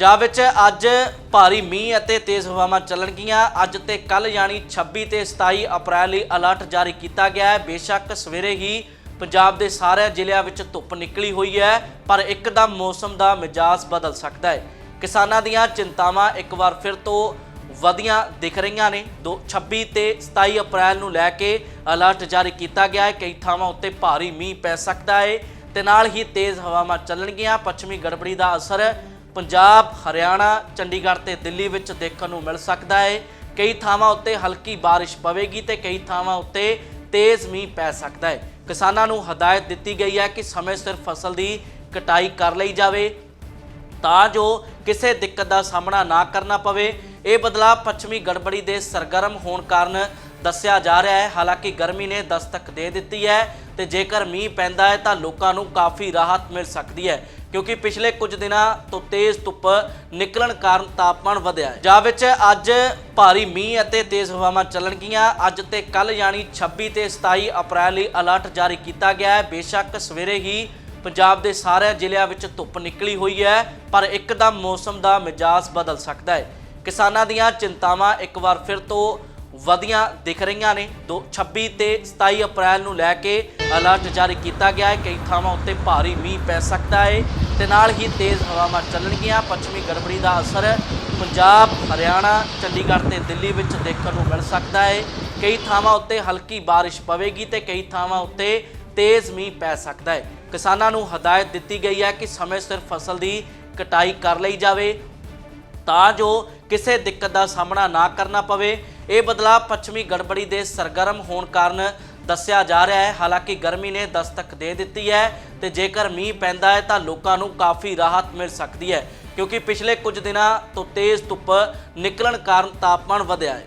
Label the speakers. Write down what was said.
Speaker 1: ਪੰਜਾਬ ਵਿੱਚ ਅੱਜ ਭਾਰੀ ਮੀਂਹ ਅਤੇ ਤੇਜ਼ ਹਵਾਵਾਂ ਚੱਲਣਗੀਆਂ। ਅੱਜ ਤੇ ਕੱਲ ਯਾਨੀ 26 ਤੇ 27 ਅਪ੍ਰੈਲ ਲਈ ਅਲਰਟ ਜਾਰੀ ਕੀਤਾ ਗਿਆ ਹੈ। ਬੇਸ਼ੱਕ ਸਵੇਰੇ ਹੀ ਪੰਜਾਬ ਦੇ ਸਾਰੇ ਜ਼ਿਲ੍ਹਿਆਂ ਵਿੱਚ ਧੁੱਪ ਨਿਕਲੀ ਹੋਈ ਹੈ, ਪਰ ਇੱਕਦਮ ਮੌਸਮ ਦਾ ਮਿਜਾਜ਼ ਬਦਲ ਸਕਦਾ ਹੈ। ਕਿਸਾਨਾਂ ਦੀਆਂ ਚਿੰਤਾਵਾਂ ਇੱਕ ਵਾਰ ਫਿਰ ਤੋਂ ਵਧੀਆਂ ਦਿਖ ਰਹੀਆਂ ਨੇ। ਦੋ 26 ਤੇ 27 ਅਪ੍ਰੈਲ ਨੂੰ ਲੈ ਕੇ ਅਲਰਟ ਜਾਰੀ ਕੀਤਾ ਗਿਆ ਹੈ। ਕਈ ਥਾਵਾਂ ਉੱਤੇ ਭਾਰੀ ਮੀਂਹ ਪੈ ਸਕਦਾ ਹੈ ਤੇ ਨਾਲ ਹੀ ਤੇਜ਼ ਹਵਾਵਾਂ ਚੱਲਣਗੀਆਂ। ਪੱਛਮੀ ਗੜਬੜੀ ਦਾ ਅਸਰ ਪੰਜਾਬ, ਹਰਿਆਣਾ, ਚੰਡੀਗੜ੍ਹ ਤੇ ਦਿੱਲੀ ਵਿੱਚ ਦੇਖਣ ਨੂੰ ਮਿਲ ਸਕਦਾ ਹੈ। ਕਈ ਥਾਵਾਂ ਉੱਤੇ ਹਲਕੀ ਬਾਰਿਸ਼ ਪਵੇਗੀ ਤੇ ਕਈ ਥਾਵਾਂ ਉੱਤੇ ਤੇਜ਼ ਮੀਂਹ ਪੈ ਸਕਦਾ ਹੈ। ਕਿਸਾਨਾਂ ਨੂੰ ਹਦਾਇਤ ਦਿੱਤੀ ਗਈ ਹੈ ਕਿ ਸਮੇਂ ਸਿਰ ਫਸਲ ਦੀ ਕਟਾਈ ਕਰ ਲਈ ਜਾਵੇ, ਤਾਂ ਜੋ ਕਿਸੇ ਦਿੱਕਤ ਦਾ ਸਾਹਮਣਾ ਨਾ ਕਰਨਾ ਪਵੇ। ਇਹ ਬਦਲਾਅ ਪੱਛਮੀ ਗੜਬੜੀ ਦੇ ਸਰਗਰਮ ਹੋਣ ਕਾਰਨ ਦੱਸਿਆ ਜਾ ਰਿਹਾ ਹੈ। ਹਾਲਾਂਕਿ ਗਰਮੀ ਨੇ ਦਸਤਕ ਦੇ ਦਿੱਤੀ ਹੈ ਤੇ ਜੇਕਰ ਮੀਂਹ ਪੈਂਦਾ ਹੈ ਤਾਂ ਲੋਕਾਂ ਨੂੰ ਕਾਫੀ ਰਾਹਤ ਮਿਲ ਸਕਦੀ ਹੈ। ਕਿਉਂਕਿ ਪਿਛਲੇ ਕੁਝ ਦਿਨਾਂ ਤੋਂ ਤੇਜ਼ ਧੁੱਪ ਨਿਕਲਣ ਕਾਰਨ ਤਾਪਮਾਨ ਵਧਿਆ ਹੈ। ਜਾ ਵਿੱਚ ਅੱਜ ਭਾਰੀ ਮੀਂਹ ਅਤੇ ਤੇਜ਼ ਹਵਾਵਾਂ ਚੱਲਣਗੀਆਂ। ਅੱਜ ਤੇ ਕੱਲ ਯਾਨੀ 26 ਤੇ 27 ਅਪ੍ਰੈਲ ਲਈ ਅਲਰਟ ਜਾਰੀ ਕੀਤਾ ਗਿਆ ਹੈ। ਬੇਸ਼ੱਕ ਸਵੇਰੇ ਹੀ ਪੰਜਾਬ ਦੇ ਸਾਰੇ ਜ਼ਿਲ੍ਹਿਆਂ ਵਿੱਚ ਧੁੱਪ ਨਿਕਲੀ ਹੋਈ ਹੈ, ਪਰ ਇੱਕਦਮ ਮੌਸਮ ਦਾ ਮਿਜਾਜ਼ ਬਦਲ ਸਕਦਾ ਹੈ। ਕਿਸਾਨਾਂ ਦੀਆਂ ਚਿੰਤਾਵਾਂ ਇੱਕ ਵਾਰ ਫਿਰ ਤੋਂ ਵਧੀਆਂ ਦਿਖ ਰਹੀਆਂ ਨੇ। ਦੋ 26 ਤੇ 27 ਅਪ੍ਰੈਲ ਨੂੰ ਲੈ ਕੇ ਅਲਰਟ ਜਾਰੀ ਕੀਤਾ ਗਿਆ ਹੈ। ਕਈ ਥਾਵਾਂ ਉੱਤੇ ਭਾਰੀ ਮੀਂਹ ਪੈ ਸਕਦਾ ਹੈ ਤੇ ਨਾਲ ਹੀ ਤੇਜ਼ ਹਵਾਵਾਂ ਚੱਲਣਗੀਆਂ। ਪੱਛਮੀ ਗੜਬੜੀ ਦਾ ਅਸਰ ਪੰਜਾਬ, ਹਰਿਆਣਾ, ਚੰਡੀਗੜ੍ਹ ਤੇ ਦਿੱਲੀ ਵਿੱਚ ਦੇਖਣ ਨੂੰ ਮਿਲ ਸਕਦਾ ਹੈ ਕਈ ਥਾਵਾਂ ਉੱਤੇ ਹਲਕੀ ਬਾਰਿਸ਼ ਪਵੇਗੀ ਤੇ ਕਈ ਥਾਵਾਂ ਉੱਤੇ ਤੇਜ਼ ਮੀਂਹ ਪੈ ਸਕਦਾ ਹੈ ਕਿਸਾਨਾਂ ਨੂੰ ਹਦਾਇਤ ਦਿੱਤੀ ਗਈ ਹੈ ਕਿ ਸਮੇਂ ਸਿਰ ਫਸਲ ਦੀ ਕਟਾਈ ਕਰ ਲਈ ਜਾਵੇ ਤਾਂ ਜੋ ਕਿਸੇ ਦਿੱਕਤ ਦਾ ਸਾਹਮਣਾ ਨਾ ਕਰਨਾ ਪਵੇ। ਇਹ ਬਦਲਾਅ ਪੱਛਮੀ ਗੜਬੜੀ ਦੇ ਸਰਗਰਮ ਹੋਣ ਕਾਰਨ ਦੱਸਿਆ ਜਾ ਰਿਹਾ ਹੈ। ਹਾਲਾਂਕਿ ਗਰਮੀ ਨੇ ਦਸਤਕ ਦੇ ਦਿੱਤੀ ਹੈ ਤੇ ਜੇਕਰ ਮੀਂਹ ਪੈਂਦਾ ਹੈ ਤਾਂ ਲੋਕਾਂ ਨੂੰ ਕਾਫੀ ਰਾਹਤ ਮਿਲ ਸਕਦੀ ਹੈ, ਕਿਉਂਕਿ ਪਿਛਲੇ ਕੁਝ ਦਿਨਾਂ ਤੋਂ ਤੇਜ਼ ਧੁੱਪ ਨਿਕਲਣ ਕਾਰਨ ਤਾਪਮਾਨ ਵਧਿਆ ਹੈ।